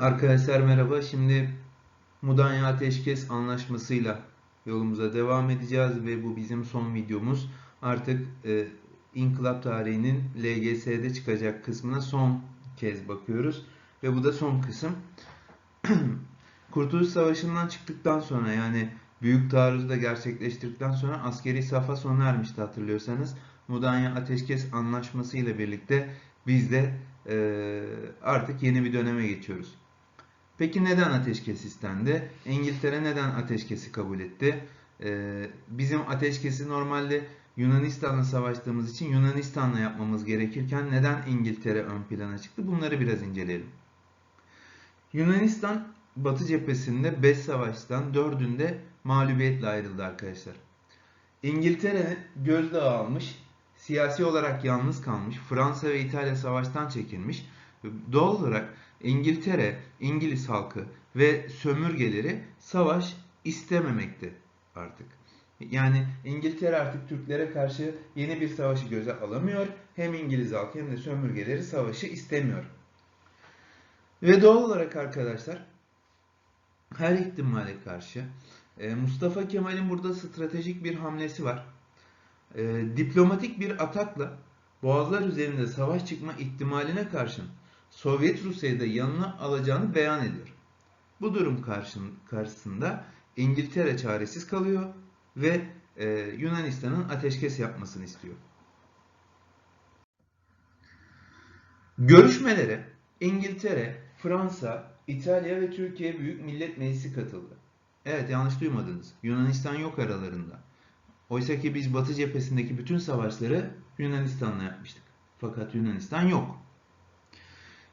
Arkadaşlar merhaba. Şimdi Mudanya Ateşkes Anlaşması'yla yolumuza devam edeceğiz ve bu bizim son videomuz. Artık e, İnkılap tarihinin LGS'de çıkacak kısmına son kez bakıyoruz ve bu da son kısım. Kurtuluş Savaşı'ndan çıktıktan sonra yani Büyük Taarruz'u da gerçekleştirdikten sonra askeri safa sona ermişti hatırlıyorsanız. Mudanya Ateşkes Anlaşması ile birlikte biz de e, artık yeni bir döneme geçiyoruz. Peki neden ateşkes istendi? İngiltere neden ateşkesi kabul etti? Ee, bizim ateşkesi normalde Yunanistan'la savaştığımız için Yunanistan'la yapmamız gerekirken neden İngiltere ön plana çıktı? Bunları biraz inceleyelim. Yunanistan Batı cephesinde 5 savaştan 4'ünde mağlubiyetle ayrıldı arkadaşlar. İngiltere gözdağı almış, siyasi olarak yalnız kalmış, Fransa ve İtalya savaştan çekilmiş. Doğal olarak İngiltere, İngiliz halkı ve sömürgeleri savaş istememekte artık. Yani İngiltere artık Türklere karşı yeni bir savaşı göze alamıyor. Hem İngiliz halkı hem de sömürgeleri savaşı istemiyor. Ve doğal olarak arkadaşlar her ihtimale karşı e, Mustafa Kemal'in burada stratejik bir hamlesi var. E, diplomatik bir atakla Boğazlar üzerinde savaş çıkma ihtimaline karşın Sovyet Rusya'yı da yanına alacağını beyan ediyor. Bu durum karşısında İngiltere çaresiz kalıyor ve e, Yunanistan'ın ateşkes yapmasını istiyor. Görüşmelere İngiltere, Fransa, İtalya ve Türkiye Büyük Millet Meclisi katıldı. Evet yanlış duymadınız. Yunanistan yok aralarında. Oysa ki biz Batı cephesindeki bütün savaşları Yunanistan'la yapmıştık. Fakat Yunanistan yok.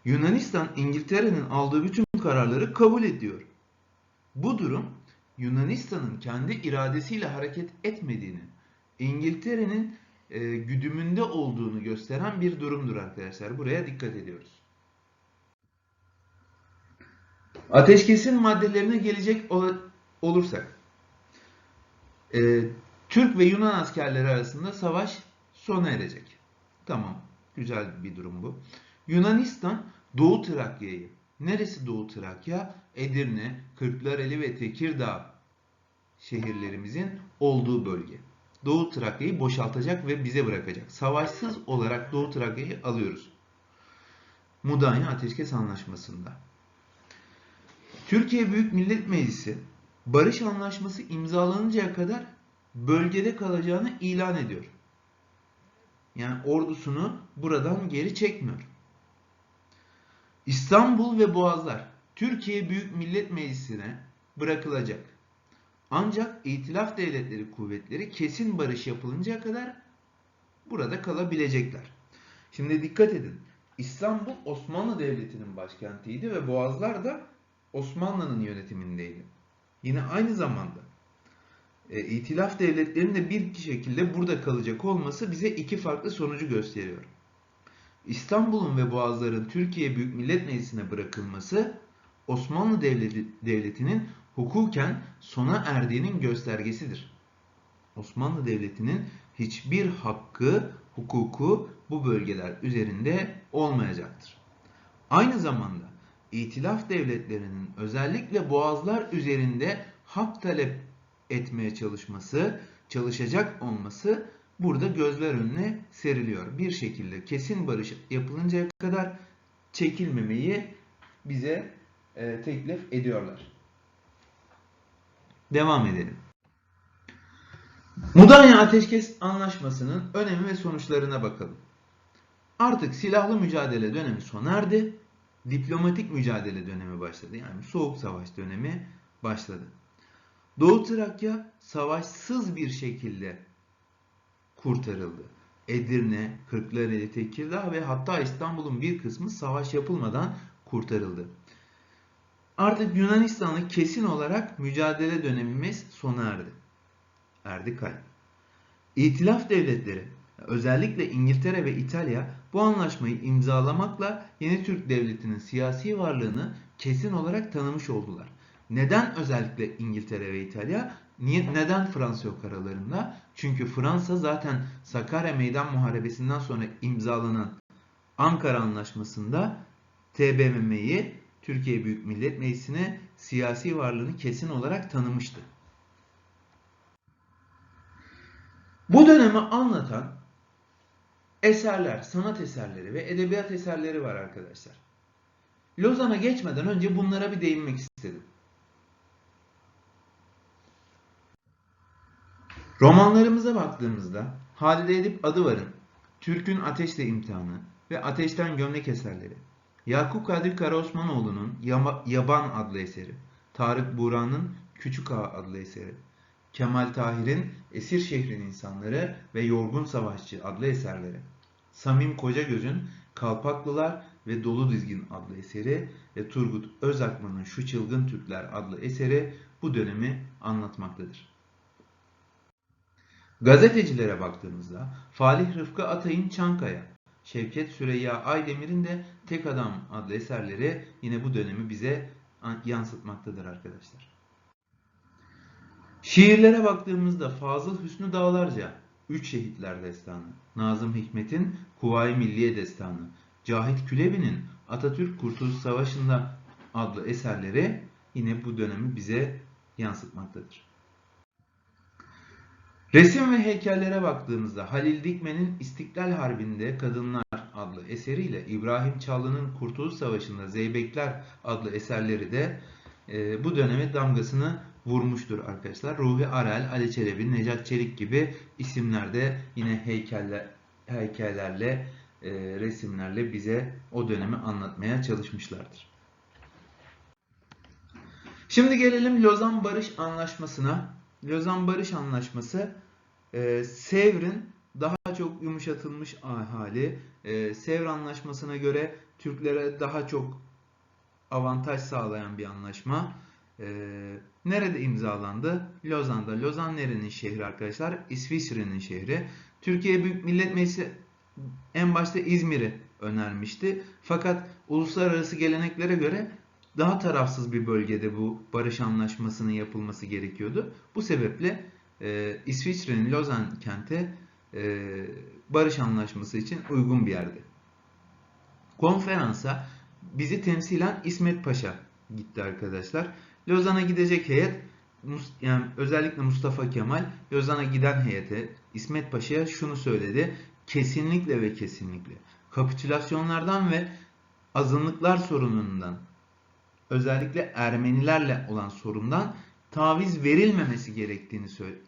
Yunanistan İngiltere'nin aldığı bütün kararları kabul ediyor. Bu durum Yunanistan'ın kendi iradesiyle hareket etmediğini, İngiltere'nin e, güdümünde olduğunu gösteren bir durumdur arkadaşlar. Buraya dikkat ediyoruz. Ateşkesin maddelerine gelecek ol olursak, e, Türk ve Yunan askerleri arasında savaş sona erecek. Tamam, güzel bir durum bu. Yunanistan Doğu Trakya'yı, neresi Doğu Trakya? Edirne, Kırklareli ve Tekirdağ şehirlerimizin olduğu bölge. Doğu Trakya'yı boşaltacak ve bize bırakacak. Savaşsız olarak Doğu Trakya'yı alıyoruz. Mudanya Ateşkes Anlaşması'nda. Türkiye Büyük Millet Meclisi barış anlaşması imzalanıncaya kadar bölgede kalacağını ilan ediyor. Yani ordusunu buradan geri çekmiyor. İstanbul ve Boğazlar Türkiye Büyük Millet Meclisi'ne bırakılacak. Ancak İtilaf Devletleri kuvvetleri kesin barış yapılıncaya kadar burada kalabilecekler. Şimdi dikkat edin. İstanbul Osmanlı Devleti'nin başkentiydi ve Boğazlar da Osmanlı'nın yönetimindeydi. Yine aynı zamanda e, İtilaf devletlerinin de bir şekilde burada kalacak olması bize iki farklı sonucu gösteriyor. İstanbul'un ve Boğazların Türkiye Büyük Millet Meclisi'ne bırakılması Osmanlı Devleti, Devleti'nin hukuken sona erdiğinin göstergesidir. Osmanlı Devleti'nin hiçbir hakkı, hukuku bu bölgeler üzerinde olmayacaktır. Aynı zamanda İtilaf devletlerinin özellikle boğazlar üzerinde hak talep etmeye çalışması, çalışacak olması burada gözler önüne seriliyor. Bir şekilde kesin barış yapılıncaya kadar çekilmemeyi bize e, teklif ediyorlar. Devam edelim. Mudanya Ateşkes Anlaşması'nın önemi ve sonuçlarına bakalım. Artık silahlı mücadele dönemi sona erdi. Diplomatik mücadele dönemi başladı. Yani Soğuk Savaş dönemi başladı. Doğu Trakya savaşsız bir şekilde kurtarıldı. Edirne, Kırklareli, Tekirdağ ve hatta İstanbul'un bir kısmı savaş yapılmadan kurtarıldı. Artık Yunanistan'la kesin olarak mücadele dönemimiz sona erdi. Erdi kay. İtilaf devletleri, özellikle İngiltere ve İtalya bu anlaşmayı imzalamakla yeni Türk devletinin siyasi varlığını kesin olarak tanımış oldular. Neden özellikle İngiltere ve İtalya? Niye, neden Fransa yok aralarında? Çünkü Fransa zaten Sakarya Meydan Muharebesi'nden sonra imzalanan Ankara Anlaşması'nda TBMM'yi Türkiye Büyük Millet Meclisi'ne siyasi varlığını kesin olarak tanımıştı. Bu dönemi anlatan eserler, sanat eserleri ve edebiyat eserleri var arkadaşlar. Lozan'a geçmeden önce bunlara bir değinmek istedim. Romanlarımıza baktığımızda Halide Edip Adıvar'ın Türk'ün Ateşle İmtihanı ve Ateşten Gömlek eserleri, Yakup Kadri Karaosmanoğlu'nun Yaban adlı eseri, Tarık Buğra'nın Küçük Ağa adlı eseri, Kemal Tahir'in Esir Şehrin İnsanları ve Yorgun Savaşçı adlı eserleri, Samim Kocagöz'ün Kalpaklılar ve Dolu Dizgin adlı eseri ve Turgut Özakman'ın Şu Çılgın Türkler adlı eseri bu dönemi anlatmaktadır. Gazetecilere baktığımızda Falih Rıfkı Atay'ın Çankaya, Şevket Süreyya Aydemir'in de Tek Adam adlı eserleri yine bu dönemi bize yansıtmaktadır arkadaşlar. Şiirlere baktığımızda Fazıl Hüsnü Dağlarca, Üç Şehitler Destanı, Nazım Hikmet'in Kuvayi Milliye Destanı, Cahit Külebi'nin Atatürk Kurtuluş Savaşı'nda adlı eserleri yine bu dönemi bize yansıtmaktadır. Resim ve heykellere baktığımızda Halil Dikmen'in İstiklal Harbi'nde Kadınlar adlı eseriyle İbrahim Çallı'nın Kurtuluş Savaşı'nda Zeybekler adlı eserleri de e, bu döneme damgasını vurmuştur arkadaşlar. Ruhi Arel, Ali Çelebi, Necat Çelik gibi isimlerde yine heykeller, heykellerle, e, resimlerle bize o dönemi anlatmaya çalışmışlardır. Şimdi gelelim Lozan Barış Anlaşması'na. Lozan Barış Anlaşması e, Sevr'in daha çok yumuşatılmış hali. E, Sevr Anlaşması'na göre Türklere daha çok avantaj sağlayan bir anlaşma. E, nerede imzalandı? Lozan'da. Lozan nerenin şehri arkadaşlar? İsviçre'nin şehri. Türkiye Büyük Millet Meclisi en başta İzmir'i önermişti. Fakat uluslararası geleneklere göre daha tarafsız bir bölgede bu barış anlaşmasının yapılması gerekiyordu. Bu sebeple e, İsviçre'nin Lozan kenti e, barış anlaşması için uygun bir yerdi. Konferansa bizi temsilen İsmet Paşa gitti arkadaşlar. Lozan'a gidecek heyet yani özellikle Mustafa Kemal Lozan'a giden heyete İsmet Paşa'ya şunu söyledi. Kesinlikle ve kesinlikle kapitülasyonlardan ve azınlıklar sorunundan özellikle Ermenilerle olan sorundan taviz verilmemesi gerektiğini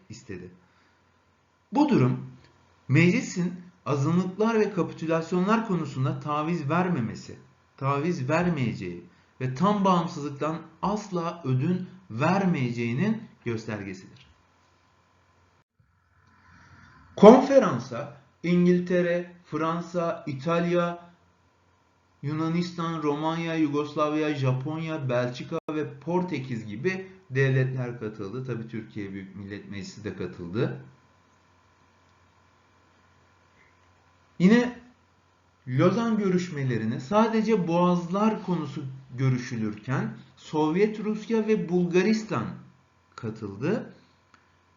istedi. Bu durum meclisin azınlıklar ve kapitülasyonlar konusunda taviz vermemesi, taviz vermeyeceği ve tam bağımsızlıktan asla ödün vermeyeceğinin göstergesidir. Konferansa İngiltere, Fransa, İtalya, Yunanistan, Romanya, Yugoslavya, Japonya, Belçika ve Portekiz gibi devletler katıldı. Tabi Türkiye Büyük Millet Meclisi de katıldı. Yine Lozan görüşmelerine sadece boğazlar konusu görüşülürken Sovyet Rusya ve Bulgaristan katıldı.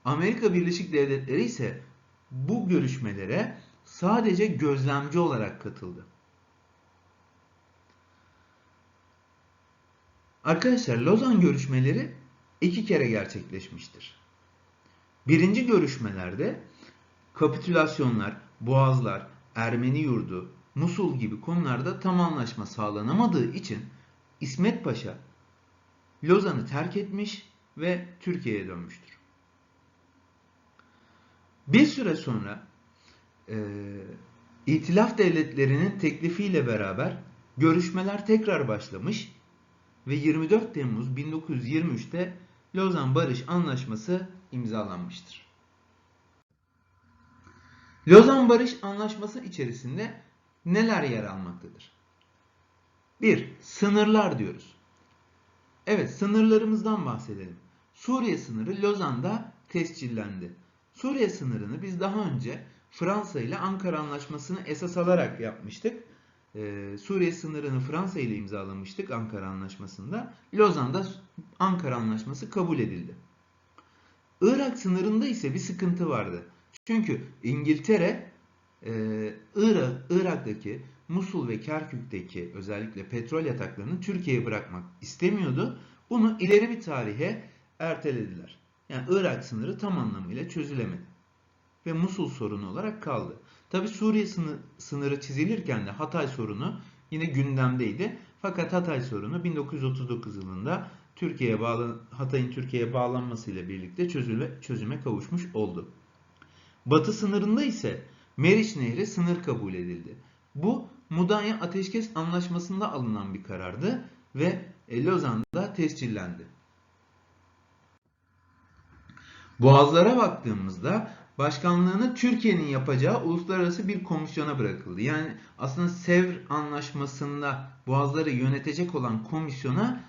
Amerika Birleşik Devletleri ise bu görüşmelere sadece gözlemci olarak katıldı. Arkadaşlar Lozan görüşmeleri iki kere gerçekleşmiştir. Birinci görüşmelerde kapitülasyonlar, boğazlar, Ermeni yurdu, Musul gibi konularda tam anlaşma sağlanamadığı için İsmet Paşa Lozan'ı terk etmiş ve Türkiye'ye dönmüştür. Bir süre sonra e, İtilaf devletlerinin teklifiyle beraber görüşmeler tekrar başlamış ve 24 Temmuz 1923'te Lozan Barış Anlaşması imzalanmıştır. Lozan Barış Anlaşması içerisinde neler yer almaktadır? 1. Sınırlar diyoruz. Evet sınırlarımızdan bahsedelim. Suriye sınırı Lozan'da tescillendi. Suriye sınırını biz daha önce Fransa ile Ankara Anlaşması'nı esas alarak yapmıştık e, Suriye sınırını Fransa ile imzalamıştık Ankara Anlaşması'nda. Lozan'da Ankara Anlaşması kabul edildi. Irak sınırında ise bir sıkıntı vardı. Çünkü İngiltere e, Irak, Irak'taki Musul ve Kerkük'teki özellikle petrol yataklarını Türkiye'ye bırakmak istemiyordu. Bunu ileri bir tarihe ertelediler. Yani Irak sınırı tam anlamıyla çözülemedi. Ve Musul sorunu olarak kaldı. Tabi Suriye sını- sınırı çizilirken de Hatay sorunu yine gündemdeydi. Fakat Hatay sorunu 1939 yılında Türkiye'ye bağlı Hatay'ın Türkiye'ye bağlanmasıyla birlikte çözüle, çözüme kavuşmuş oldu. Batı sınırında ise Meriç Nehri sınır kabul edildi. Bu Mudanya Ateşkes Anlaşması'nda alınan bir karardı ve e, Lozan'da tescillendi. Boğazlara baktığımızda başkanlığını Türkiye'nin yapacağı uluslararası bir komisyona bırakıldı. Yani aslında Sevr Anlaşması'nda boğazları yönetecek olan komisyona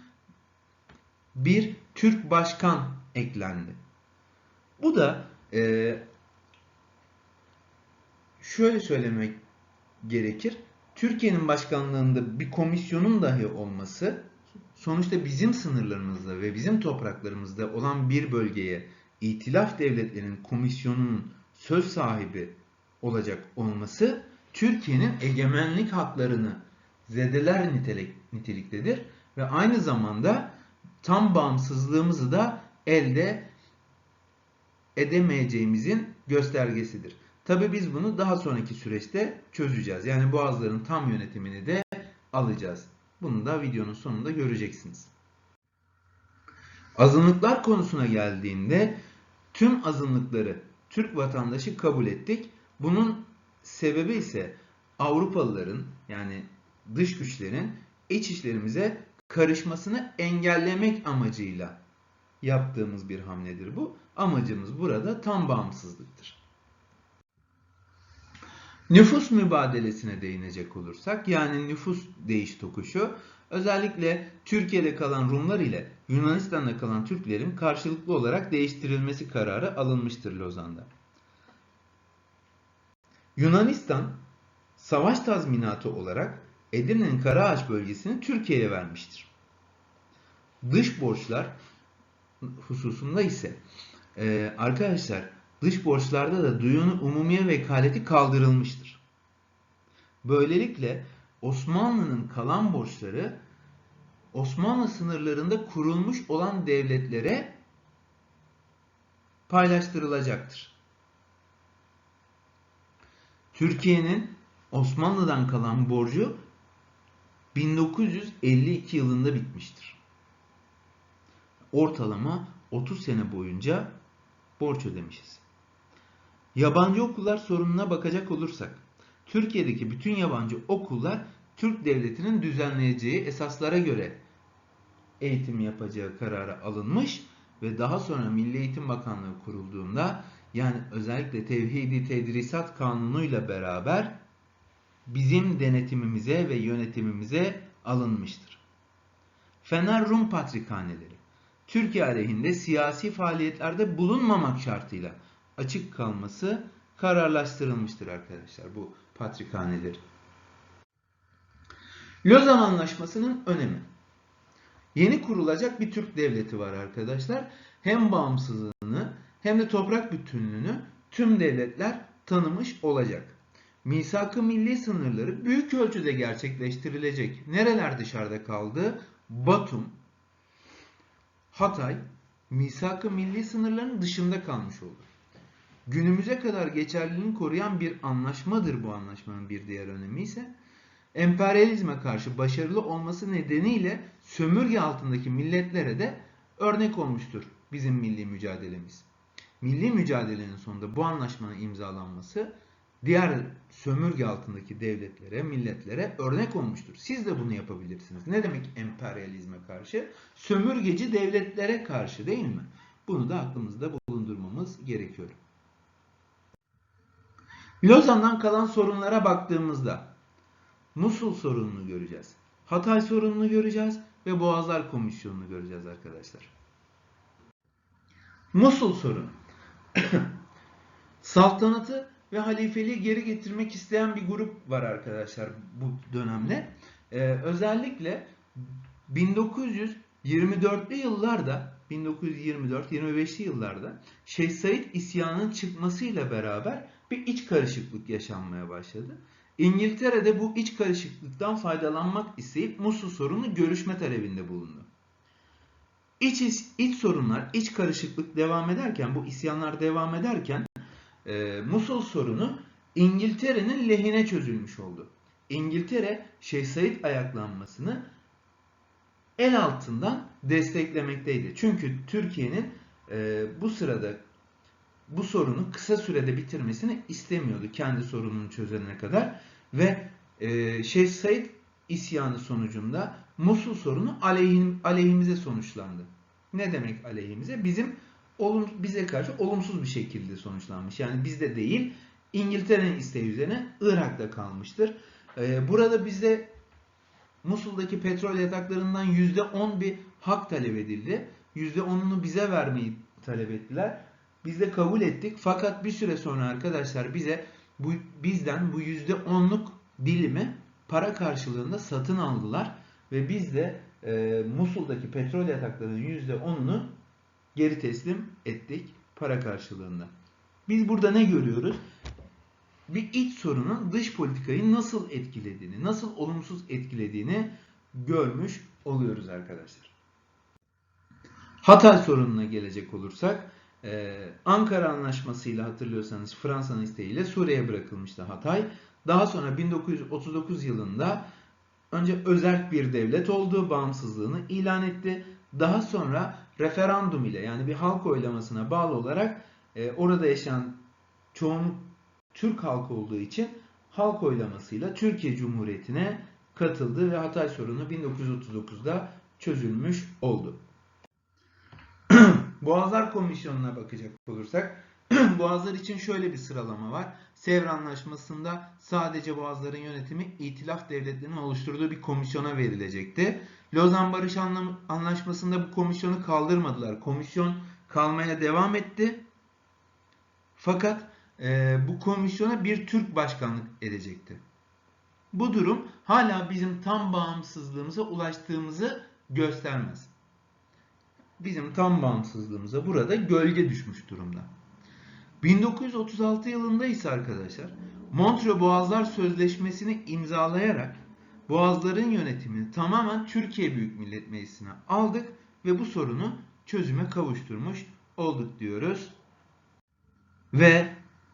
bir Türk başkan eklendi. Bu da e, şöyle söylemek gerekir. Türkiye'nin başkanlığında bir komisyonun dahi olması sonuçta bizim sınırlarımızda ve bizim topraklarımızda olan bir bölgeye İtilaf devletlerinin komisyonunun söz sahibi olacak olması Türkiye'nin egemenlik haklarını zedeler nitelik, niteliktedir ve aynı zamanda tam bağımsızlığımızı da elde edemeyeceğimizin göstergesidir. Tabi biz bunu daha sonraki süreçte çözeceğiz. Yani boğazların tam yönetimini de alacağız. Bunu da videonun sonunda göreceksiniz. Azınlıklar konusuna geldiğinde tüm azınlıkları Türk vatandaşı kabul ettik. Bunun sebebi ise Avrupalıların yani dış güçlerin iç işlerimize karışmasını engellemek amacıyla yaptığımız bir hamledir bu. Amacımız burada tam bağımsızlıktır. Nüfus mübadelesine değinecek olursak yani nüfus değiş tokuşu özellikle Türkiye'de kalan Rumlar ile Yunanistan'da kalan Türklerin karşılıklı olarak değiştirilmesi kararı alınmıştır Lozan'da. Yunanistan savaş tazminatı olarak Edirne'nin Karaağaç bölgesini Türkiye'ye vermiştir. Dış borçlar hususunda ise e, arkadaşlar dış borçlarda da duyunu umumiye vekaleti kaldırılmıştır. Böylelikle Osmanlı'nın kalan borçları Osmanlı sınırlarında kurulmuş olan devletlere paylaştırılacaktır. Türkiye'nin Osmanlı'dan kalan borcu 1952 yılında bitmiştir. Ortalama 30 sene boyunca borç ödemişiz. Yabancı okullar sorununa bakacak olursak, Türkiye'deki bütün yabancı okullar Türk devletinin düzenleyeceği esaslara göre eğitim yapacağı kararı alınmış ve daha sonra Milli Eğitim Bakanlığı kurulduğunda yani özellikle Tevhidi Tedrisat Kanunu'yla beraber bizim denetimimize ve yönetimimize alınmıştır. Fener Rum Patrikhaneleri Türkiye aleyhinde siyasi faaliyetlerde bulunmamak şartıyla açık kalması kararlaştırılmıştır arkadaşlar bu patrikhaneleri. Lozan Anlaşması'nın önemi. Yeni kurulacak bir Türk devleti var arkadaşlar. Hem bağımsızlığını hem de toprak bütünlüğünü tüm devletler tanımış olacak. Misak-ı milli sınırları büyük ölçüde gerçekleştirilecek. Nereler dışarıda kaldı? Batum, Hatay, misak-ı milli sınırların dışında kalmış oldu. Günümüze kadar geçerliliğini koruyan bir anlaşmadır bu anlaşmanın bir diğer önemi ise emperyalizme karşı başarılı olması nedeniyle sömürge altındaki milletlere de örnek olmuştur bizim milli mücadelemiz. Milli mücadelenin sonunda bu anlaşmanın imzalanması diğer sömürge altındaki devletlere, milletlere örnek olmuştur. Siz de bunu yapabilirsiniz. Ne demek emperyalizme karşı? Sömürgeci devletlere karşı değil mi? Bunu da aklımızda bulundurmamız gerekiyor. Lozan'dan kalan sorunlara baktığımızda Musul sorununu göreceğiz. Hatay sorununu göreceğiz ve Boğazlar Komisyonu'nu göreceğiz arkadaşlar. Musul sorunu. Saltanatı ve halifeliği geri getirmek isteyen bir grup var arkadaşlar bu dönemde. Ee, özellikle 1924'lü yıllarda 1924-25'li yıllarda Şeyh Said isyanının çıkmasıyla beraber bir iç karışıklık yaşanmaya başladı. İngiltere'de bu iç karışıklıktan faydalanmak isteyip Musul sorunu görüşme talebinde bulundu. İç, iç sorunlar, iç karışıklık devam ederken, bu isyanlar devam ederken e, Musul sorunu İngiltere'nin lehine çözülmüş oldu. İngiltere Şeyh Said ayaklanmasını el altından desteklemekteydi. Çünkü Türkiye'nin e, bu sırada bu sorunu kısa sürede bitirmesini istemiyordu kendi sorununu çözene kadar ve e, Şeyh Said isyanı sonucunda Musul sorunu aleyhim, aleyhimize sonuçlandı. Ne demek aleyhimize? Bizim olum, bize karşı olumsuz bir şekilde sonuçlanmış. Yani bizde değil İngiltere'nin isteği üzerine Irak'ta kalmıştır. E, burada bizde Musul'daki petrol yataklarından %10 bir hak talep edildi. %10'unu bize vermeyi talep ettiler. Biz de kabul ettik. Fakat bir süre sonra arkadaşlar bize bu bizden bu %10'luk dilimi para karşılığında satın aldılar ve biz de e, Musul'daki petrol yataklarının %10'unu geri teslim ettik para karşılığında. Biz burada ne görüyoruz? Bir iç sorunun dış politikayı nasıl etkilediğini, nasıl olumsuz etkilediğini görmüş oluyoruz arkadaşlar. Hatay sorununa gelecek olursak, ee, Ankara Anlaşması'yla hatırlıyorsanız Fransa'nın isteğiyle Suriye'ye bırakılmıştı Hatay. Daha sonra 1939 yılında önce özerk bir devlet oldu, bağımsızlığını ilan etti. Daha sonra referandum ile yani bir halk oylamasına bağlı olarak e, orada yaşayan çoğunluk Türk halkı olduğu için halk oylamasıyla Türkiye Cumhuriyeti'ne katıldı ve Hatay sorunu 1939'da çözülmüş oldu. Boğazlar Komisyonu'na bakacak olursak, Boğazlar için şöyle bir sıralama var. Sevr Anlaşması'nda sadece Boğazların yönetimi itilaf devletlerinin oluşturduğu bir komisyona verilecekti. Lozan Barış Anlaşması'nda bu komisyonu kaldırmadılar. Komisyon kalmaya devam etti. Fakat e, bu komisyona bir Türk başkanlık edecekti. Bu durum hala bizim tam bağımsızlığımıza ulaştığımızı göstermez bizim tam bağımsızlığımıza burada gölge düşmüş durumda. 1936 yılında ise arkadaşlar Montreux Boğazlar Sözleşmesi'ni imzalayarak Boğazların yönetimini tamamen Türkiye Büyük Millet Meclisi'ne aldık ve bu sorunu çözüme kavuşturmuş olduk diyoruz. Ve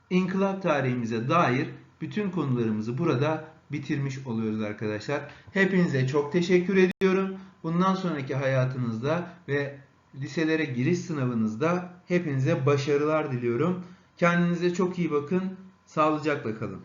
inkılap tarihimize dair bütün konularımızı burada bitirmiş oluyoruz arkadaşlar. Hepinize çok teşekkür ediyorum. Bundan sonraki hayatınızda ve liselere giriş sınavınızda hepinize başarılar diliyorum. Kendinize çok iyi bakın. Sağlıcakla kalın.